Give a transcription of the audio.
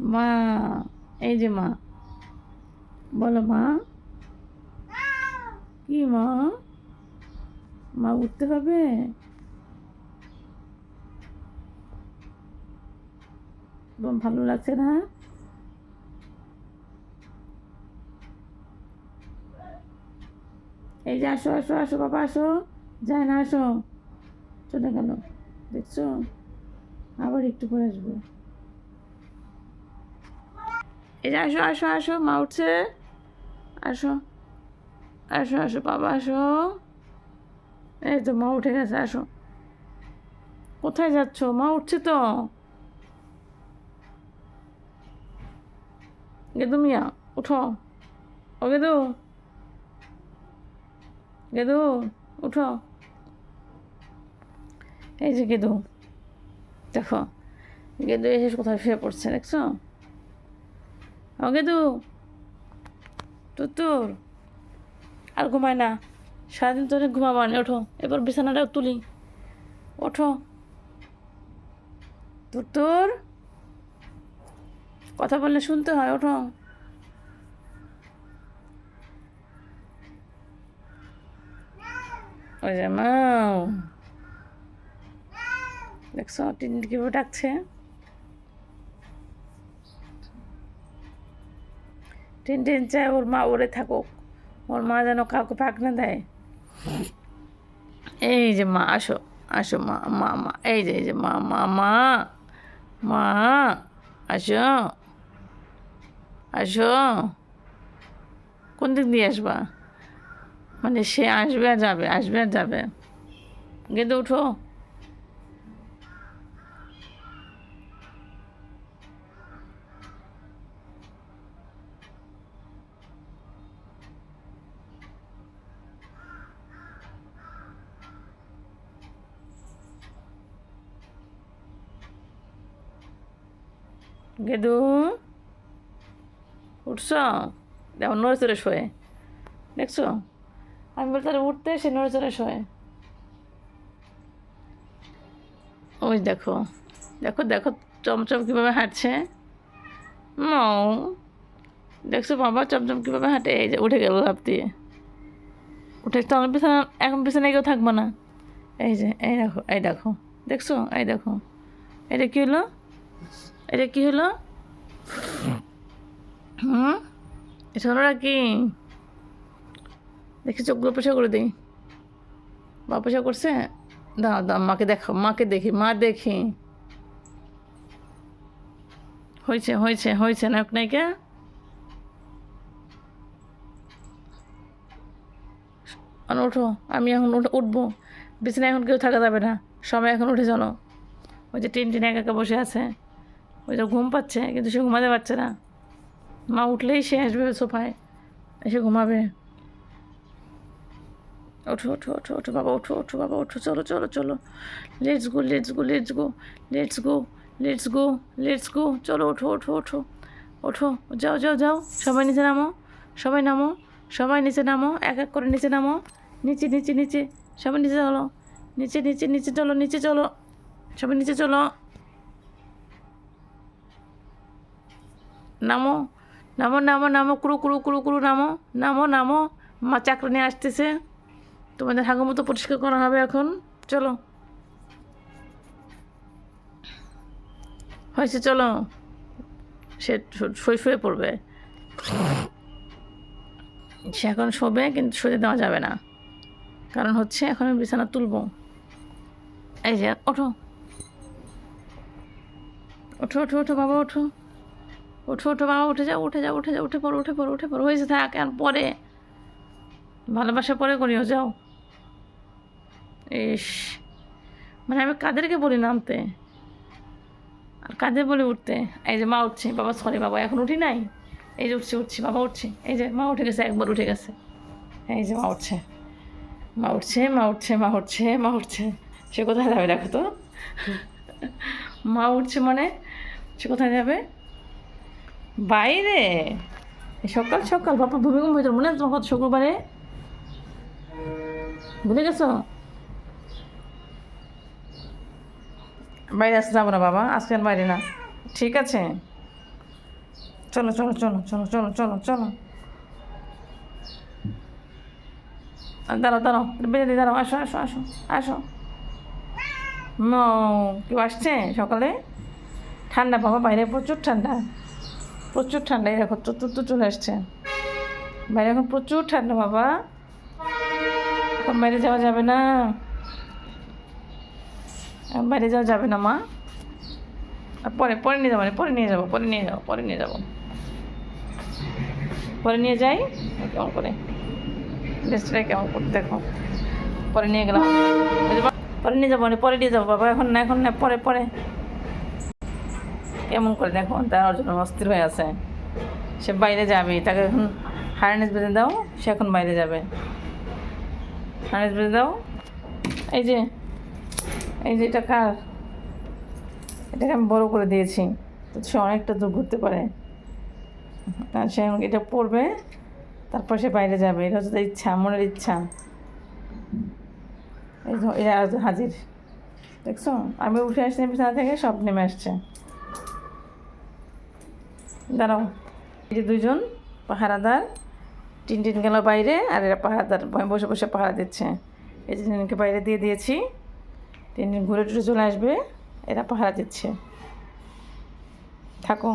মা, এই যে মা। বলো মা। কি মা? মা উঠতে হবে? ভালো লাগছে না? এই যে আসো আসো আসো বাবা, আসো। যায় না, আসো। চলে গেল। দেখছ? আবার একটু পরে আসবে। এই যে আসো আসো আসো, মা উঠছে। আসো। আসো আসো, বাবা, আসো। এই তো মা উঠে গেছে, আসো। কোথায় যাচ্ছ? মা উঠছে তো। গেদু মিয়া, উঠো। ও গেদু। গেদু, উঠো। এই যে গেদু। দেখো, গেদু এসে কোথায় শুয়ে পড়ছে, দেখছ? ও গেদু তুতুর আর ঘুমায় না। সারাদিন তো অনেক ঘুমাবো না ওঠো। এবার বিছানাটাও তুলি। ওঠো। তুতুর কথা বললে শুনতে হয়, ওঠো। ওই যে মাও। দেখছ টিন কীভাবে ডাকছে। টিন টিন চায় ওর মা ওরে থাকুক। ওর মা যেন কাউকে পাক না দেয়। এই যে মা, আসো আসো মা মা মা, এই যে এই যে মা মা মা মা, আসো আসো। কোন দিক দিয়ে আসবা? মানে সে আসবে আর যাবে, আসবে আর যাবে। গেঁদে উঠো। গেদু। উঠছ? দেখো, নড়ে চড়ে শোয়ে। দেখছ? আমি বলতে উঠতে সে নড়ে চড়ে শোয়ে। ওই দেখো দেখো দেখো, চমচম কীভাবে হাঁটছে। মৌ, দেখছ বাবা, চমচম কীভাবে হাঁটে? এই যে, উঠে গেল লাভ দিয়ে। উঠে তো আমার পিছনে, এখন পিছনে কেউ থাকব না। এই যে, এই দেখো এই দেখো, দেখছ? এই দেখো। এটা কী হলো? এটা কি হলো? হুম? এটা হলো কি? দেখি চোখগুলো পেশা করে দিই। বা পেশা করছে? দাও দাও মাকে দেখো মাকে দেখি, মা দেখি। হয়েছে হয়েছে হয়েছে, নায়ক, নায়িকা। ওঠো, আমি এখন উঠ- উঠবো। বিছানায় এখন কেউ থাকা যাবে না। সবাই এখন উঠে চলো। ওই যে টিন টিন একা একা বসে আছে। ওই তো ঘুম পাচ্ছে, কিন্তু সে ঘুমাতে পারছে না। মা উঠলেই সে আসবে সোফায়, এসে ঘুমাবে। ওঠো ওঠো ওঠো ওঠো বাবা, ওঠো ওঠো বাবা, ওঠো, চলো চলো চলো। Let's go let's go let's go let's go let's go let's go চলো, ওঠো ওঠো ওঠো ওঠো, যাও যাও যাও, সবাই নিচে নামো, সবাই নামো, সবাই নিচে নামো, এক এক করে নিচে নামো, নিচে নিচে নিচে, সবাই নিচে চলো, নিচে নিচে নিচে চলো নিচে চলো, সবাই নিচে চলো। নামো নামো নামো নামো, কুরু কুরু কুরু কুরু, নামো নামো নামো মা চাকরি নিয়ে আসতেছে। তোমাদের হাগু মতো পরিষ্কার করা হবে এখন। চলো। হয়েছে, চলো। সে শুয়ে শুয়ে পড়বে। সে এখন শোবে, কিন্তু শুতে দেওয়া যাবে না। কারণ হচ্ছে, এখন আমি বিছানা তুলবো। এই যে, ওঠো। ওঠো ওঠো ওঠো, বাবা, ওঠো। ওঠো ওঠো বাবা, উঠে যাও উঠে যাও উঠে যাও, উঠে পড়ো উঠে পড়ো উঠে পড়ো। হয়েছে থাক, আর পরে। ভালোবাসা পরে করিও, যাও। ইস মানে আমি কাদেরকে বলি নামতে আর কাদের বলে উঠতে? এই যে মা উঠছে, বাবা সরি বাবা, এখন উঠি নাই? এই যে উঠছি উঠছি, বাবা উঠছে। এই যে মা উঠে গেছে, একবার উঠে গেছে। এই যে মা উঠছে। মা উঠছে মা উঠছে মা উঠছে মা উঠছে। সে কোথায় যাবে, দেখো তো? মা উঠছে মানে? সে কোথায় যাবে? বাইরে? সকাল সকাল। বাবা ভূমিকম্প হয়েছিল মনে আছে তোমার শুক্রবারে? ভুলে গেছো? বাইরে আসতে যাব না, বাবা। আজকে বাইরে না। ঠিক আছে? চলো চলো চলো চলো চলো চলো চলো। দাঁড়াও দাঁড়াও। দিই, দাঁড়াও। আসো আসো আসো আসো। কেউ আসছে সকালে? ঠান্ডা, বাবা, বাইরে প্রচুর ঠান্ডা। প্রচুর ঠান্ডা এই দেখো চতুর্থ চলে আসছে। বাইরে এখন প্রচুর ঠান্ডা, বাবা। এখন বাইরে যাওয়া যাবে না। বাইরে যাওয়া যাবে না, মা। পরে পরে নিয়ে যাব পরে নিয়ে যাব, পরে নিয়ে যাব, পরে নিয়ে যাব। পরে নিয়ে যাই? কেমন করে? ড্রেসটা কেমন করতে দেখো। পরে নিয়ে গেলাম। পরে নিয়ে যাব পরে নিয়ে যাব, বাবা। এখন না এখন না, পরে পরে। কেমন করে দেখো, তার জন্য অস্থির হয়ে আছে। সে বাইরে যাবে, তাকে এখন হারনেস বেঁধে দাও, সে এখন বাইরে যাবে। হারনেস বেঁধে দাও। এই যে এই যে এটা কার? এটাকে আমি বড় করে দিয়েছি তো সে অনেকটা দূর ঘুরতে পারে। আর সে এটা পড়বে তারপর সে বাইরে যাবে। এটা হচ্ছে ইচ্ছা, মনের ইচ্ছা। এই এরা হাজির। দেখছ? আমি উঠে আসছি বিছানা থেকে সব নেমে আসছে। দাঁড়াও। এই দুজন পাহারাদার টিন টিন গেল বাইরে আর এরা পাহারাদার বসে বসে পাহারা দিচ্ছে। এই যে টিনকে বাইরে দিয়ে দিয়েছি। টিন টিন ঘুরে টুরে চলে আসবে, এরা পাহারা দিচ্ছে। থাকো।